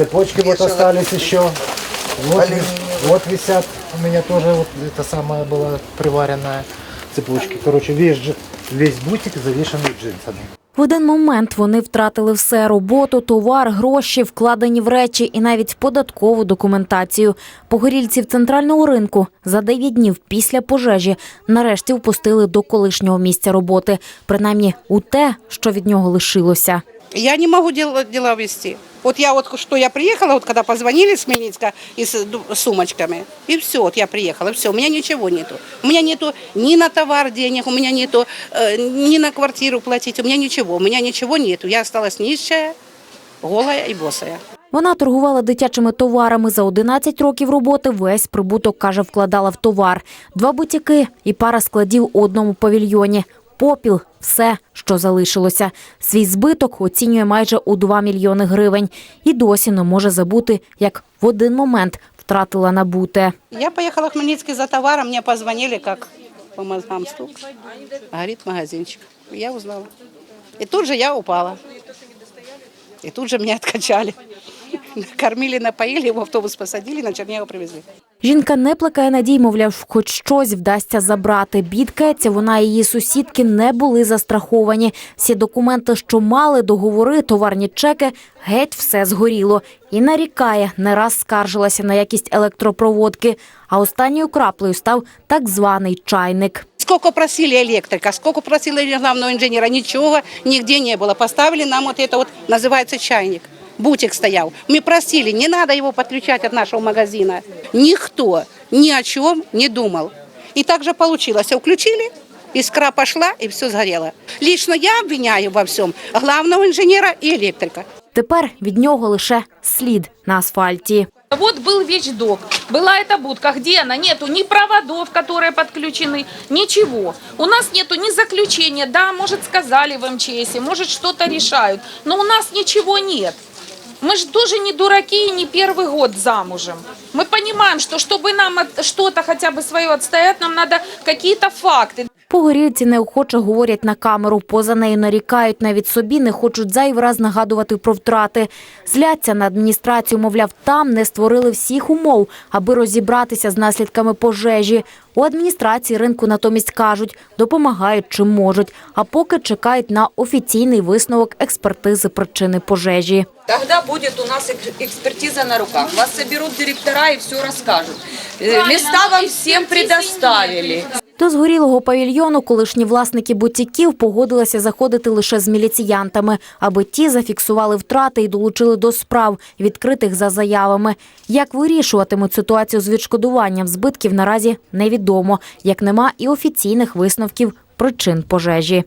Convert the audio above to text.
Цепочки вот Вешала. остались еще. Вот, ви- Алюминиевые. вот висят. У меня тоже вот это самая была приваренная цепочки. Короче, весь, дж- весь бутик завешенный джинсами. В один момент вони втратили все – роботу, товар, гроші, вкладені в речі і навіть податкову документацію. Погорільців центрального ринку за 9 днів після пожежі нарешті впустили до колишнього місця роботи, принаймні у те, що від нього лишилося. Я не могу дела, дела вести. Вот я вот что я приехала, вот когда позвонили с Хмельницка и с сумочками, и все, вот я приехала, все, у меня ничего нету. У меня нету ни на товар денег, у меня нету э, ни на квартиру платить, у меня ничего, у меня ничего нету. Я осталась нищая, голая и босая. Вона торгувала дитячими товарами. За 11 років роботи весь прибуток, каже, вкладала в товар. Два бутіки і пара складів у одному павільйоні. Попіл – все, що залишилося. Свій збиток оцінює майже у 2 мільйони гривень. І досі не може забути, як в один момент втратила набуте. Я поехала в Хмельницкий за товаром, мне позвонили, как по мозгам стук. Горит магазинчик. Я узнала. И тут же я упала. И тут же меня откачали. Кормили, напоили, в автобус посадили, на Чернігов привезли. Жінка не плекає надій, мовляв, хоч щось вдасться забрати. Бідкається, вона і її сусідки не були застраховані. Всі документи, що мали, договори, товарні чеки, геть все згоріло. І нарікає, не раз скаржилася на якість електропроводки. А останньою краплею став так званий чайник. Сколько просили электрика, сколько просили главного инженера, ничего нигде не было. Поставили нам вот это вот, называется чайник. Бутик стоял. Мы просили, не надо его подключать от нашего магазина. Никто ни о чем не думал. И так же получилось. Включили, искра пошла, и все сгорело. Лично я обвиняю во всем главного инженера и электрика. Тепер від нього лише слід на асфальті. Вот был вещдок, была эта будка, где она? Нету ни проводов, которые подключены, ничего. У нас нету ни заключения, да, может сказали в МЧС, может что-то решают, но у нас ничего нет. Мы же тоже не дураки и не первый год замужем. Мы понимаем, что чтобы нам от- что-то хотя бы свое отстоять, нам надо какие-то факты. Погорільці неохоче говорять на камеру. Поза нею нарікають навіть собі, не хочуть зайвий раз нагадувати про втрати. Зляться на адміністрацію, мовляв, там не створили всіх умов, аби розібратися з наслідками пожежі. У адміністрації ринку натомість кажуть, допомагають чим можуть, а поки чекають на офіційний висновок експертизи причини пожежі. Тогда будет у нас эк- экспертиза на руках. Вас соберут директора и все расскажут. Э, Места вам всем предоставили. До згорілого павільйону колишні власники бутіків погодилися заходити лише з міліціянтами, аби ті зафіксували втрати і долучили до справ, відкритих за заявами. Як вирішуватимуть ситуацію з відшкодуванням збитків, наразі невідомо, як нема і офіційних висновків причин пожежі.